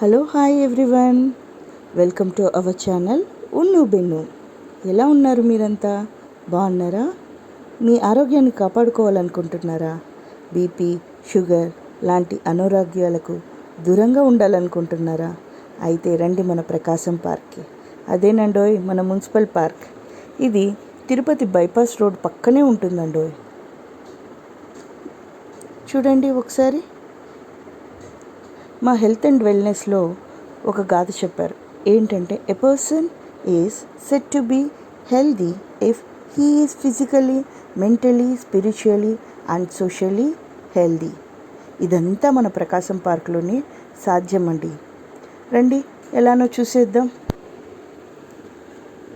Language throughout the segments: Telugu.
Hello hi everyone. Welcome to our channel Unnu Bennu. ఎలా ఉన్నారు మీరంతా? బాగున్నారా? మీ ఆరోగ్యాన్ని కాపాడుకోవాలనుకుంటున్నారా? బీపీ షుగర్ లాంటి అనారోగ్యాలకు దూరంగా ఉండాలనుకుంటున్నారా? అయితే రండి మన ప్రకాశం పార్క్కి. అదేనండోయ్ మన మున్సిపల్ పార్క్. ఇది తిరుపతి బైపాస్ రోడ్ పక్కనే ఉంటుందండోయ్. చూడండి ఒకసారి. మా హెల్త్ అండ్ వెల్నెస్లో ఒక గాథ చెప్పారు. ఏంటంటే a person is set to be healthy if he is physically mentally spiritually and socially healthy ఇదంతా మన ప్రకాశం పార్క్లోనే సాధ్యమండి. రండి ఎలానో చూసేద్దాం.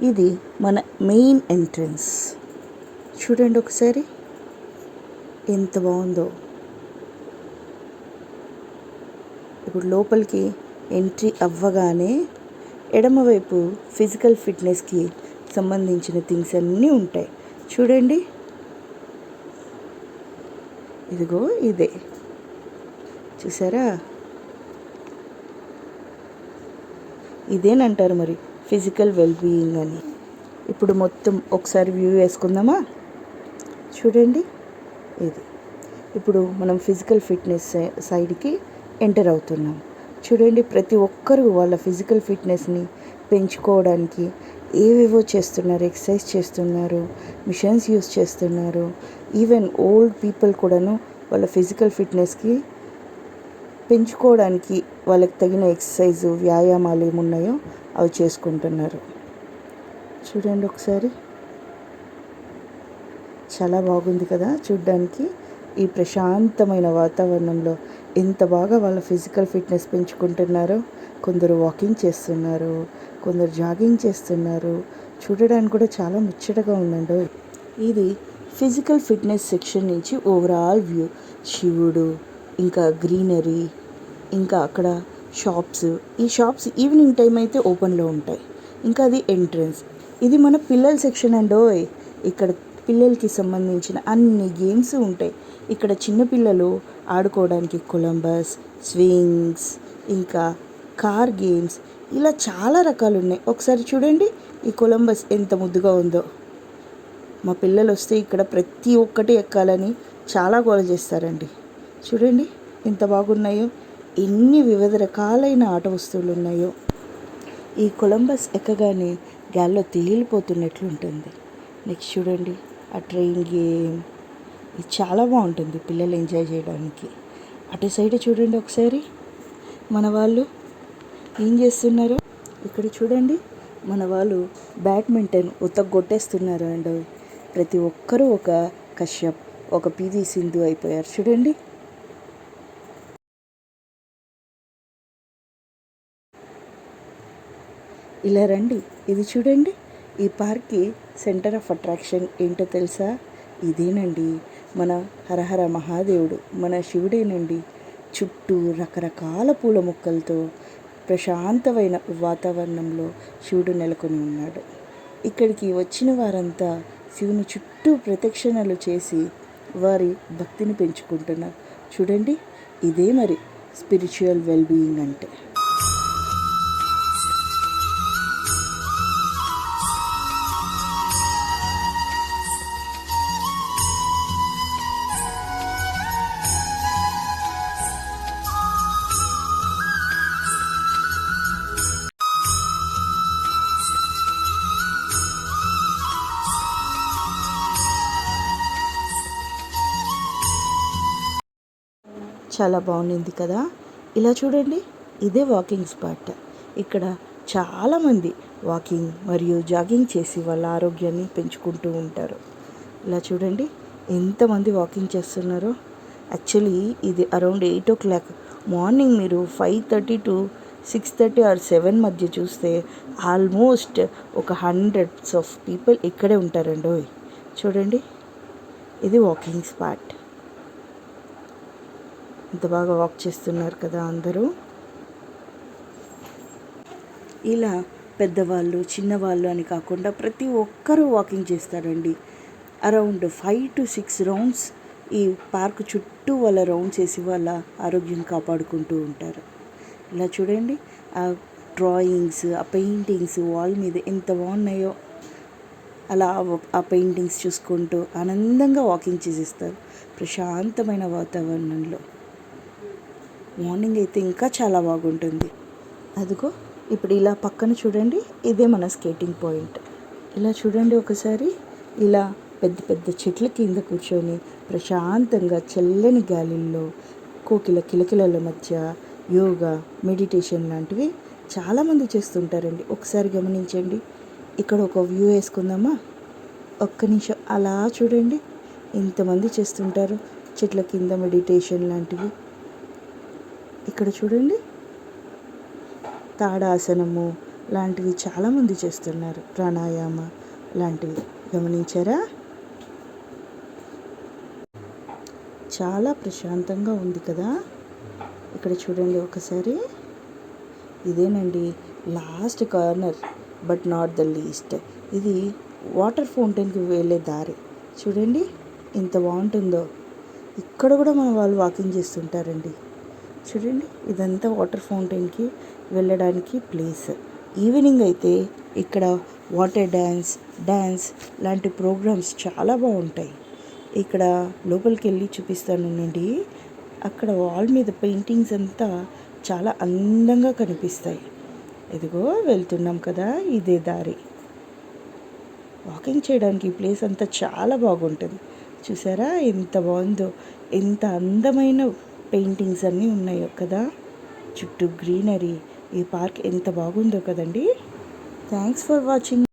ఇది మన మెయిన్ ఎంట్రన్స్. చూడండి ఒకసారి. ఎంత బాగుందో. ఇప్పుడు లోపలికి ఎంట్రీ అవ్వగానే ఎడమవైపు ఫిజికల్ ఫిట్నెస్కి సంబంధించిన థింగ్స్ అన్నీ ఉంటాయి. చూడండి. ఇదిగో ఇదే. చూసారా? ఇదేనంటారు మరి ఫిజికల్ వెల్బీయింగ్ అని. ఇప్పుడు మొత్తం ఒకసారి వ్యూ వేసుకుందామా? చూడండి. ఇది. ఇప్పుడు మనం ఫిజికల్ ఫిట్నెస్ సైడ్కి ఎంటర్ అవుతున్నాం. చూడండి ప్రతి ఒక్కరూ వాళ్ళ ఫిజికల్ ఫిట్నెస్ని పెంచుకోవడానికి ఏవేవో చేస్తున్నారు ఎక్సర్సైజ్ చేస్తున్నారు మిషన్స్ యూస్ చేస్తున్నారు. ఈవెన్ ఓల్డ్ పీపుల్ కూడాను వాళ్ళ ఫిజికల్ ఫిట్నెస్కి పెంచుకోవడానికి వాళ్ళకి తగిన ఎక్సర్సైజు వ్యాయామాలు ఏమున్నాయో అవి చేసుకుంటున్నారు. చూడండి ఒకసారి. చాలా బాగుంది కదా చూడ్డానికి. ఈ ప్రశాంతమైన వాతావరణంలో ఎంత బాగా వాళ్ళ ఫిజికల్ ఫిట్నెస్ పెంచుకుంటున్నారో కొందరు వాకింగ్ చేస్తున్నారు కొందరు జాగింగ్ చేస్తున్నారు. చూడడానికి కూడా చాలా ముచ్చటగా ఉందండి. ఇది ఫిజికల్ ఫిట్నెస్ సెక్షన్ నుంచి ఓవరాల్ వ్యూ. శివుడు ఇంకా గ్రీనరీ ఇంకా అక్కడ షాప్స్. ఈ షాప్స్ ఈవినింగ్ టైం అయితే ఓపెన్లో ఉంటాయి. ఇంకా అది ఎంట్రన్స్. ఇది మన పిల్లల సెక్షన్ అండోయ్. ఇక్కడ పిల్లలకి సంబంధించిన అన్ని గేమ్స్ ఉంటాయి. ఇక్కడ చిన్నపిల్లలు ఆడుకోవడానికి కొలంబస్ స్వింగ్స్ ఇంకా కార్ గేమ్స్ ఇలా చాలా రకాలు ఉన్నాయి. ఒకసారి చూడండి ఈ కొలంబస్ ఎంత ముద్దుగా ఉందో. మా పిల్లలు వస్తే ఇక్కడ ప్రతి ఒక్కటి ఎక్కాలని చాలా గోల చేస్తారండి. చూడండి ఎంత బాగున్నాయో. ఎన్ని వివిధ రకాలైన ఆట వస్తువులు ఉన్నాయో. ఈ కొలంబస్ ఎక్కగానే గాల్లో తేలిపోతున్నట్లు ఉంటుంది. నెక్స్ట్ చూడండి. ఆ ట్రైన్ గేమ్ ఇది చాలా బాగుంటుంది పిల్లలు ఎంజాయ్ చేయడానికి. అటు సైడ్ చూడండి ఒకసారి. మన వాళ్ళు ఏం చేస్తున్నారు. ఇక్కడ చూడండి. మన వాళ్ళు బ్యాడ్మింటన్ ఉతగొట్టేస్తున్నారు అండ్ ప్రతి ఒక్కరూ ఒక కశ్యప్ ఒక పీవీ సింధు అయిపోయారు. చూడండి. ఇలా రండి. ఇది చూడండి. ఈ పార్క్కి సెంటర్ ఆఫ్ అట్రాక్షన్ ఏంటో తెలుసా? ఇదేనండి. మన హరహర మహాదేవుడు మన శివుడేనండి. చుట్టూ రకరకాల పూల మొక్కలతో ప్రశాంతమైన వాతావరణంలో శివుడు నెలకొని ఉన్నాడు. ఇక్కడికి వచ్చిన వారంతా శివుని చుట్టూ ప్రదక్షిణలు చేసి వారి భక్తిని పెంచుకుంటున్నారు. చూడండి ఇదే మరి స్పిరిచువల్ వెల్బీయింగ్ అంటే. చాలా బాగుంది కదా. ఇలా చూడండి ఇదే వాకింగ్ స్పాట్. ఇక్కడ చాలామంది వాకింగ్ మరియు జాగింగ్ చేసి వాళ్ళ ఆరోగ్యాన్ని పెంచుకుంటూ ఉంటారు. ఇలా చూడండి ఎంతమంది వాకింగ్ చేస్తున్నారో. యాక్చువల్లీ ఇది around eight o'clock morning మీరు five thirty to six thirty or seven మధ్య చూస్తే ఆల్మోస్ట్ ఒక హండ్రెడ్స్ ఆఫ్ పీపుల్ ఇక్కడే ఉంటారండి. చూడండి ఇది వాకింగ్ స్పాట్. ఇంత బాగా వాక్ చేస్తున్నారు కదా అందరూ. ఇలా పెద్దవాళ్ళు చిన్నవాళ్ళు అని కాకుండా ప్రతి ఒక్కరూ వాకింగ్ చేస్తారండి. Around five to six rounds ఈ పార్క్ చుట్టూ వాళ్ళ రౌండ్స్ వేసి వాళ్ళ ఆరోగ్యం కాపాడుకుంటూ ఉంటారు. ఇలా చూడండి ఆ డ్రాయింగ్స్ ఆ పెయింటింగ్స్ వాల్ మీద ఎంత బాగున్నాయో. అలా ఆ- ఆ పెయింటింగ్స్ చూసుకుంటూ ఆనందంగా వాకింగ్ చేసేస్తారు. ప్రశాంతమైన వాతావరణంలో. మార్నింగ్ అయితే ఇంకా చాలా బాగుంటుంది. అదిగో ఇప్పుడు ఇలా పక్కన చూడండి ఇదే మన స్కేటింగ్ పాయింట్. ఇలా చూడండి ఒకసారి ఇలా పెద్ద పెద్ద చెట్ల కింద కూర్చొని ప్రశాంతంగా చల్లని గాలిల్లో కోకిల కిలకిలల మధ్య యోగా మెడిటేషన్ లాంటివి చాలామంది చేస్తుంటారండి. ఒకసారి గమనించండి. ఇక్కడ ఒక వ్యూ వేసుకుందామా? ఒక్క నిమిషం అలా చూడండి. ఇంతమంది చేస్తుంటారు చెట్ల కింద మెడిటేషన్ లాంటివి. ఇక్కడ చూడండి. తాడాసనము లాంటివి చాలామంది చేస్తున్నారు. ప్రాణాయామ లాంటివి. గమనించారా? చాలా ప్రశాంతంగా ఉంది కదా? ఇక్కడ చూడండి ఒకసారి. ఇదేనండి last corner but not the least. ఇది వాటర్ ఫౌంటైన్కి వెళ్ళే దారి. చూడండి ఎంత బాగుంటుందో. ఇక్కడ కూడా మన వాళ్ళు వాకింగ్ చేస్తుంటారండి. చూడండి ఇదంతా వాటర్ ఫౌంటైన్కి వెళ్ళడానికి ప్లేస్. ఈవినింగ్ అయితే ఇక్కడ వాటర్ డ్యాన్స్ డ్యాన్స్ లాంటి ప్రోగ్రామ్స్ చాలా బాగుంటాయి. ఇక్కడ లోపలికి వెళ్ళి చూపిస్తాను నుండి అక్కడ వాల్ మీద పెయింటింగ్స్ అంతా చాలా అందంగా కనిపిస్తాయి. ఇదిగో వెళ్తున్నాం కదా ఇదే దారి. వాకింగ్ చేయడానికి ఈ ప్లేస్ అంతా చాలా బాగుంటుంది. చూసారా ఎంత బాగుందో ఎంత అందమైన పెయింటింగ్స్ అన్నీ ఉన్నాయి కదా చుట్టూ గ్రీనరీ. ఈ పార్క్ ఎంత బాగుందో కదండి. Thanks for watching.